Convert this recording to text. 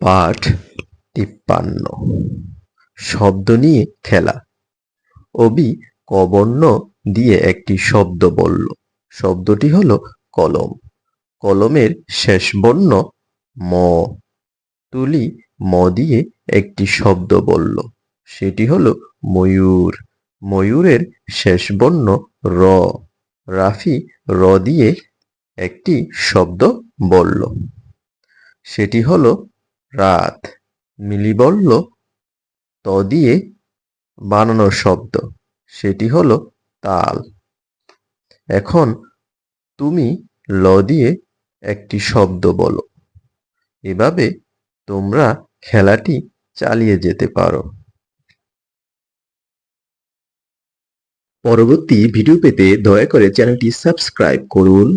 পাঠ তিপ্পান্ন। শব্দ নিয়ে খেলা। অবি কবর্ণ দিয়ে একটি শব্দ বলল। শব্দটি হলো কলম। কলমের শেষ বর্ণ ম। তুলি ম দিয়ে একটি শব্দ বলল। সেটি হলো ময়ূর। ময়ূরের শেষ বর্ণ র। রাফি র দিয়ে একটি শব্দ বলল। সেটি হলো রাত। মিলি বলল, ত দিয়ে বানানো শব্দ, সেটি হলো তাল। এখন তুমি ল দিয়ে একটি শব্দ বলো। এভাবে তোমরা খেলাটি চালিয়ে যেতে পারো। পরবর্তী ভিডিও পেতে দয়া করে চ্যানেলটি সাবস্ক্রাইব করুন।